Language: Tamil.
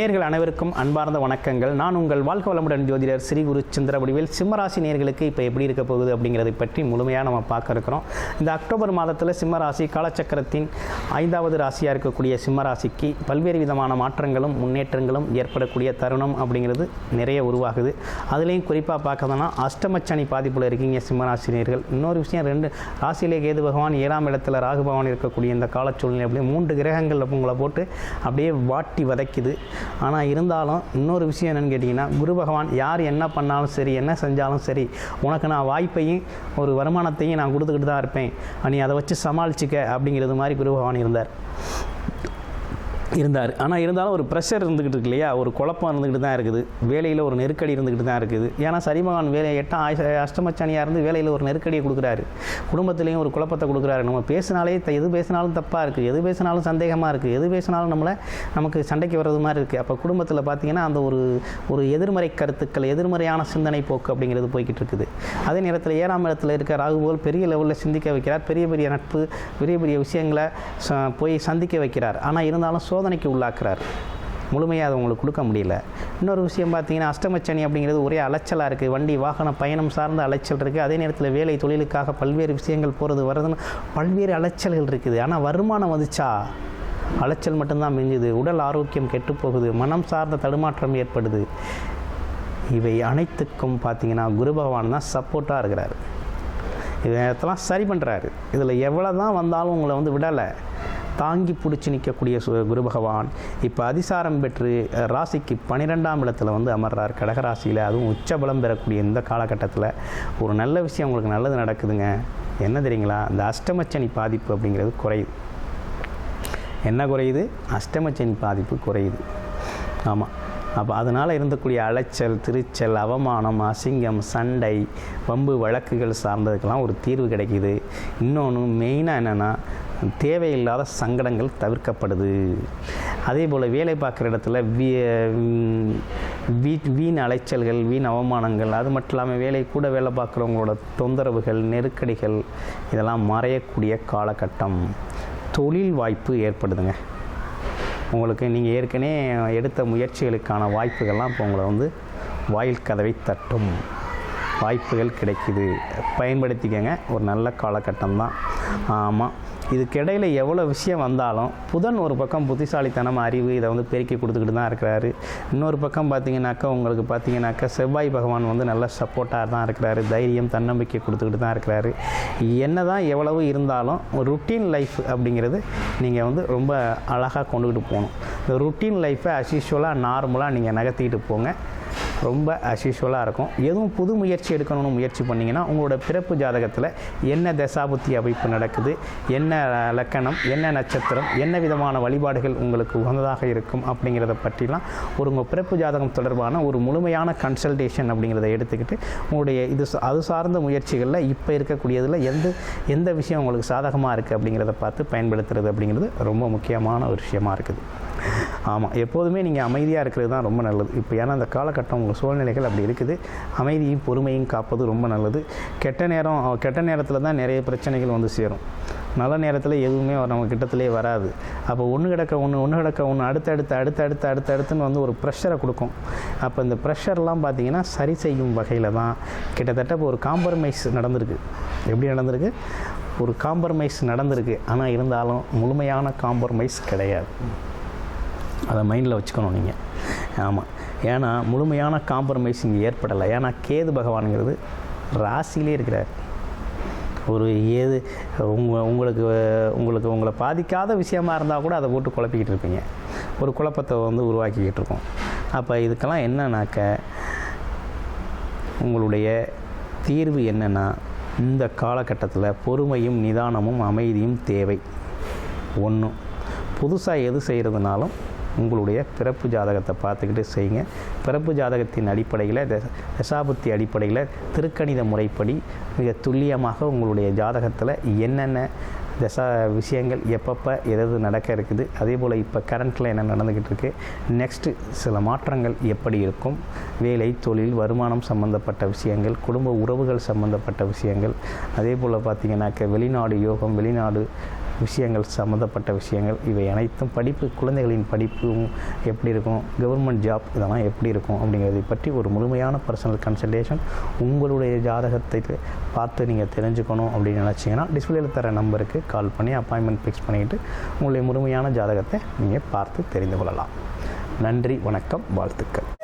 நேர்கள் அனைவருக்கும் அன்பார்ந்த வணக்கங்கள். நான் உங்கள் வாழ்க்கை வளமுடன் ஜோதிடர் ஸ்ரீ குரு சந்திர வடிவேல் சிம்மராசி நேர்களுக்கு இப்போ எப்படி இருக்க போகுது அப்படிங்கிறதை பற்றி முழுமையாக நம்ம பார்க்க இருக்கிறோம். இந்த அக்டோபர் மாதத்தில் சிம்மராசி காலச்சக்கரத்தின் ஐந்தாவது ராசியாக இருக்கக்கூடிய சிம்மராசிக்கு பல்வேறு விதமான மாற்றங்களும் முன்னேற்றங்களும் ஏற்படக்கூடிய தருணம் அப்படிங்கிறது நிறைய உருவாகுது. அதுலேயும் குறிப்பாக பார்க்கறதுனா அஷ்டமச்சனி பாதிப்பில் இருக்கீங்க சிம்மராசி நேர்கள். இன்னொரு விஷயம் ரெண்டு ராசியிலே கேது பகவான் ஏழாம் இடத்துல ராகு பகவான் இருக்கக்கூடிய இந்த கால சூழ்நிலை அப்படியே மூன்று கிரகங்கள் உங்களை போட்டு அப்படியே வாட்டி வதைக்குது. ஆனால் இருந்தாலும் இன்னொரு விஷயம் என்னென்னு கேட்டிங்கன்னா குரு பகவான் யார் என்ன பண்ணாலும் சரி என்ன செஞ்சாலும் சரி உனக்கு நான் வாய்ப்பையும் ஒரு வருமானத்தையும் நான் கொடுத்துக்கிட்டு தான் இருப்பேன். நீ அதை வச்சு சமாளிச்சுக்க அப்படிங்கிறது மாதிரி குரு பகவான் இருந்தார். இருந்தார். ஆனால் இருந்தாலும் ஒரு ப்ரெஷர் இருந்துக்கிட்டு இருக்கு இல்லையா? ஒரு குழப்பம் இருந்துக்கிட்டு தான் இருக்குது. வேலையில் ஒரு நெருக்கடி இருந்துக்கிட்டு தான் இருக்குது. ஏன்னா சரிமகான் வேலை எட்டாம் ஆயுஷ அஷ்டமச்சனியாக இருந்து வேலையில் ஒரு நெருக்கடியை கொடுக்குறாரு. குடும்பத்துலேயும் ஒரு குழப்பத்தை கொடுக்குறாரு. நம்ம பேசினாலே த- எது பேசினாலும் தப்பாக இருக்குது எது பேசினாலும் சந்தேகமாக இருக்குது எது பேசினாலும் நம்மளை நமக்கு சண்டைக்கு வர்றது மாதிரி இருக்குது அப்போ குடும்பத்தில் பார்த்தீங்கன்னா அந்த ஒரு ஒரு எதிர்மறை கருத்துக்கள் எதிர்மறையான சிந்தனை போக்கு அப்படிங்கிறது போய்கிட்டு இருக்குது. அதே நேரத்தில் ஏழாம் இடத்துல இருக்க ராகுபோல் பெரிய லெவலில் சிந்திக்க வைக்கிறார். பெரிய பெரிய நட்பு பெரிய பெரிய விஷயங்களை ச- போய் சந்திக்க வைக்கிறார். ஆனால் இருந்தாலும் சோ சோதனைக்கு உள்ளாக்குறார். முழுமையாக அதை உங்களுக்கு கொடுக்க முடியல. இன்னொரு விஷயம் பார்த்தீங்கன்னா அஷ்டமச்சனி அப்படிங்கிறது ஒரே அலைச்சலாக இருக்குது வண்டி வாகன பயணம் சார்ந்த அலைச்சல் இருக்குது அதே நேரத்தில் வேலை தொழிலுக்காக பல்வேறு விஷயங்கள் போகிறது வர்றதுன்னு பல்வேறு அலைச்சல்கள் இருக்குது. ஆனால் வருமானம் வந்துச்சா? அலைச்சல் மட்டும்தான் மிஞ்சுது. உடல் ஆரோக்கியம் கெட்டு போகுது. மனம் சார்ந்த தடுமாற்றம் ஏற்படுது. இவை அனைத்துக்கும் பார்த்திங்கன்னா குரு பகவான் தான் சப்போர்ட்டாக இருக்கிறார். இதெல்லாம் சரி பண்ணுறாரு இதில் எவ்வளோ தான் வந்தாலும் உங்களை வந்து விடலை. தாங்கி பிடிச்சி நிற்கக்கூடிய சு- குரு பகவான் இப்போ அதிசாரம் பெற்று ராசிக்கு பன்னிரெண்டாம் இடத்துல வந்து அமர்றார். கடகராசியில் அதுவும் உச்சபலம் பெறக்கூடிய இந்த காலகட்டத்தில் ஒரு நல்ல விஷயம் உங்களுக்கு நல்லது நடக்குதுங்க. என்ன தெரியுங்களா? இந்த அஷ்டமச்சனி பாதிப்பு அப்படிங்கிறது குறையுது. என்ன குறையுது? அஷ்டமச்சனி பாதிப்பு குறையுது. ஆமாம் அப்போ அதனால் இருந்தக்கூடிய அலைச்சல் திருச்சல் அவமானம் அசிங்கம் சண்டை வம்பு வழக்குகள் சார்ந்ததுக்கெல்லாம் ஒரு தீர்வு கிடைக்கிது. இன்னொன்று மெயினாக என்னென்னா தேவையில்லாத சங்கடங்கள் தவிர்க்கப்படுது. அதே போல் வேலை பார்க்குற இடத்துல வீ வீ வீண் அலைச்சல்கள் வீண் அவமானங்கள் அது மட்டும் இல்லாமல் வேலை கூட வேலை பார்க்குறவங்களோட தொந்தரவுகள் நெருக்கடிகள் இதெல்லாம் மறையக்கூடிய காலகட்டம். தொழில் வாய்ப்பு ஏற்படுதுங்க. உங்களுக்கு நீங்கள் ஏற்கனவே எடுத்த முயற்சிகளுக்கான வாய்ப்புகள்லாம் இப்போ உங்களை வந்து வாயில் கதவை தட்டும். வாய்ப்புகள் கிடைக்குது. பயன்படுத்திக்கங்க. ஒரு நல்ல காலகட்டம் தான். ஆமாம் இதுக்கிடையில் எவ்வளோ விஷயம் வந்தாலும் புதன் ஒரு பக்கம் புத்திசாலித்தனம் அறிவு இதை வந்து பெருக்கி கொடுத்துக்கிட்டு தான் இருக்கிறாரு. இன்னொரு பக்கம் பார்த்தீங்கன்னாக்கா உங்களுக்கு பார்த்தீங்கன்னாக்கா செவ்வாய் பகவான் வந்து நல்ல சப்போர்ட்டாக தான் இருக்கிறாரு. தைரியம் தன்னம்பிக்கை கொடுத்துக்கிட்டு தான் இருக்கிறாரு. என்ன தான் எவ்வளவு இருந்தாலும் ஒரு ருட்டீன் லைஃப் அப்படிங்கிறது நீங்கள் வந்து ரொம்ப அழகாக கொண்டுக்கிட்டு போகணும். இந்த ருட்டீன் லைஃப்பை அஸ்யூஷுவலாக நார்மலாக நீங்கள் நகர்த்திக்கிட்டு போங்க. ரொம்ப அஸ்யூஷுவலாக இருக்கும். எதுவும் புது முயற்சி எடுக்கணும்னு முயற்சி பண்ணிங்கன்னா உங்களோட பிறப்பு ஜாதகத்தில் என்ன தசாபுத்தி அமைப்பு நடக்குது என்ன லக்கணம் என்ன நட்சத்திரம் என்ன விதமான வழிபாடுகள் உங்களுக்கு உகந்ததாக இருக்கும் அப்படிங்கிறத பற்றிலாம் ஒரு உங்கள் பிறப்பு ஜாதகம் தொடர்பான ஒரு முழுமையான கன்சல்டேஷன் அப்படிங்கிறத எடுத்துக்கிட்டு உங்களுடைய இது சா- அது சார்ந்த முயற்சிகளில் இப்போ இருக்கக்கூடியதில் எந்த எந்த விஷயம் உங்களுக்கு சாதகமாக இருக்குது அப்படிங்கிறத பார்த்து பயன்படுத்துறது அப்படிங்கிறது ரொம்ப முக்கியமான ஒரு விஷயமா இருக்குது. ஆமாம் எப்போதுமே நீங்கள் அமைதியாக இருக்கிறது தான் ரொம்ப நல்லது. இப்போ ஏன்னா அந்த காலகட்டம் உங்கள் சூழ்நிலைகள் அப்படி இருக்குது. அமைதியும் பொறுமையும் காப்பது ரொம்ப நல்லது. கெட்ட நேரம் கெட்ட நேரத்தில் தான் நிறைய பிரச்சனைகள் வந்து சேரும். நல்ல நேரத்தில் எதுவுமே நம்ம கிட்டத்திலே வராது. அப்போ ஒன்று கிடக்க ஒன்று ஒன்று கிடக்க ஒன்று அடுத்தடுத்து அடுத்தடுத்து அடுத்தடுத்துன்னு வந்து ஒரு ப்ரெஷரை கொடுக்கும். அப்போ இந்த ப்ரெஷர்லாம் பார்த்திங்கன்னா சரி செய்யும் வகையில் தான் கிட்டத்தட்ட இப்போ ஒரு காம்ப்ரமைஸ் நடந்திருக்கு. எப்படி நடந்திருக்கு? ஒரு காம்ப்ரமைஸ் நடந்திருக்கு. ஆனால் இருந்தாலும் முழுமையான காம்ப்ரமைஸ் கிடையாது. அதை மைண்டில் வச்சுக்கணும் நீங்கள் ஆமாம் ஏன்னா முழுமையான காம்ப்ரமைஸ் இங்கே ஏற்படலை. ஏன்னா கேது பகவானுங்கிறது ராசியிலே இருக்கிறார். ஒரு ஏது உங்க உங்களுக்கு உங்களுக்கு உங்களை பாதிக்காத விஷயமா இருந்தால் கூட அதை போட்டு குழப்பிக்கிட்டு இருப்பீங்க. ஒரு குழப்பத்தை வந்து உருவாக்கிக்கிட்டு இருக்கோம். அப்போ இதுக்கெல்லாம் என்னன்னாக்க உங்களுடைய தீர்வு என்னென்னா இந்த காலகட்டத்தில் பொறுமையும் நிதானமும் அமைதியும் தேவை. ஒன்று புதுசாக எது செய்கிறதுனாலும் உங்களுடைய பிறப்பு ஜாதகத்தை பார்த்துக்கிட்டு செய்யுங்க. பிறப்பு ஜாதகத்தின் அடிப்படையில் தசாபுத்தி அடிப்படையில் திருக்கணித முறைப்படி மிக துல்லியமாக உங்களுடைய ஜாதகத்தில் என்னென்ன தசா விஷயங்கள் எப்பப்போ எதாவது நடக்க இருக்குது. அதே போல் இப்போ கரண்ட்டில் என்ன நடந்துக்கிட்டு இருக்கு. நெக்ஸ்ட்டு சில மாற்றங்கள் எப்படி இருக்கும். வேலை தொழில் வருமானம் சம்பந்தப்பட்ட விஷயங்கள் குடும்ப உறவுகள் சம்பந்தப்பட்ட விஷயங்கள். அதே போல் பார்த்தீங்கன்னாக்க வெளிநாடு யோகம் வெளிநாடு விஷயங்கள் சம்மந்தப்பட்ட விஷயங்கள் இவை அனைத்தும் படிப்பு குழந்தைகளின் படிப்பும் எப்படி இருக்கும் கவர்மெண்ட் ஜாப் இதெல்லாம் எப்படி இருக்கும் அப்படிங்கிறதை பற்றி ஒரு முழுமையான பர்சனல் கன்சல்டேஷன் உங்களுடைய ஜாதகத்தை பார்த்து நீங்கள் தெரிஞ்சுக்கணும் அப்படின்னு நினச்சிங்கன்னா டிஸ்பிளேல தர நம்பருக்கு கால் பண்ணி அப்பாயின்மெண்ட் ஃபிக்ஸ் பண்ணிக்கிட்டு உங்களுடைய முழுமையான ஜாதகத்தை நீங்கள் பார்த்து தெரிந்து கொள்ளலாம். நன்றி வணக்கம் வாழ்த்துக்கள்.